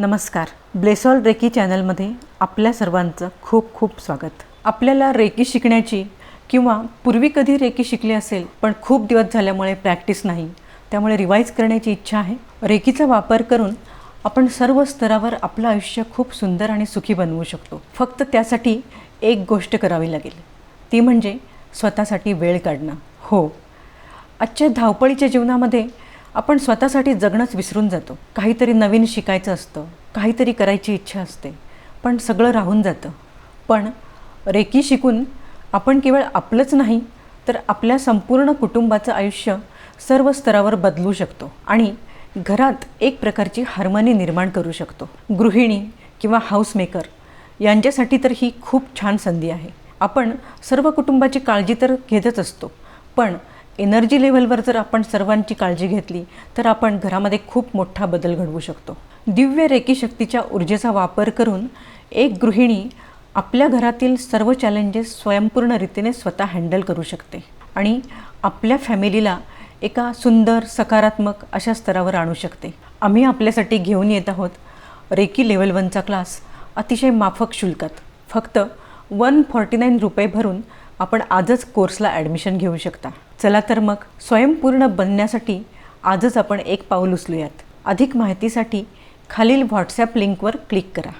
नमस्कार. ब्लेसॉल रेकी चॅनलमध्ये आपल्या सर्वांचं खूप खूप स्वागत. आपल्याला रेकी शिकण्याची किंवा पूर्वी कधी रेकी शिकली असेल पण खूप दिवस झाल्यामुळे प्रॅक्टिस नाही त्यामुळे रिवाईज करण्याची इच्छा आहे. रेकीचा वापर करून आपण सर्व स्तरावर आपलं आयुष्य खूप सुंदर आणि सुखी बनवू शकतो. फक्त त्यासाठी एक गोष्ट करावी लागेल. ती म्हणजे स्वतःसाठी वेळ काढणं. हो. आजच्या धावपळीच्या जीवनामध्ये आपण स्वतःसाठी जगणंच विसरून जातो. काहीतरी नवीन शिकायचं असतं. काहीतरी करायची इच्छा असते. पण सगळं राहून जातं. पण रेकी शिकून आपण केवळ आपलंच नाही तर आपल्या संपूर्ण कुटुंबाचं आयुष्य सर्व स्तरावर बदलू शकतो आणि घरात एक प्रकारची हार्मनी निर्माण करू शकतो. गृहिणी किंवा हाऊसमेकर यांच्यासाठी तर ही खूप छान संधी आहे. आपण सर्व कुटुंबाची काळजी तर घेतच असतो. पण एनर्जी लेव्हलवर जर आपण सर्वांची काळजी घेतली तर आपण घरामध्ये खूप मोठा बदल घडवू शकतो. दिव्य रेकी शक्तीच्या ऊर्जेचा वापर करून एक गृहिणी आपल्या घरातील सर्व चॅलेंजेस स्वयंपूर्ण रीतीने स्वतः हँडल करू शकते आणि आपल्या फॅमिलीला एका सुंदर सकारात्मक अशा स्तरावर आणू शकते. आम्ही आपल्यासाठी घेऊन येत आहोत रेकी लेवल वनचा क्लास अतिशय माफक शुल्कात. फक्त वन फॉर्टी नाईन रुपये भरून आपण आजच कोर्सला ॲडमिशन घेऊ शकता. चला तर मग स्वयंपूर्ण बनण्यासाठी आजच आपण एक पाऊल उचलूयात. अधिक माहितीसाठी खालील व्हॉट्सॲप लिंकवर क्लिक करा.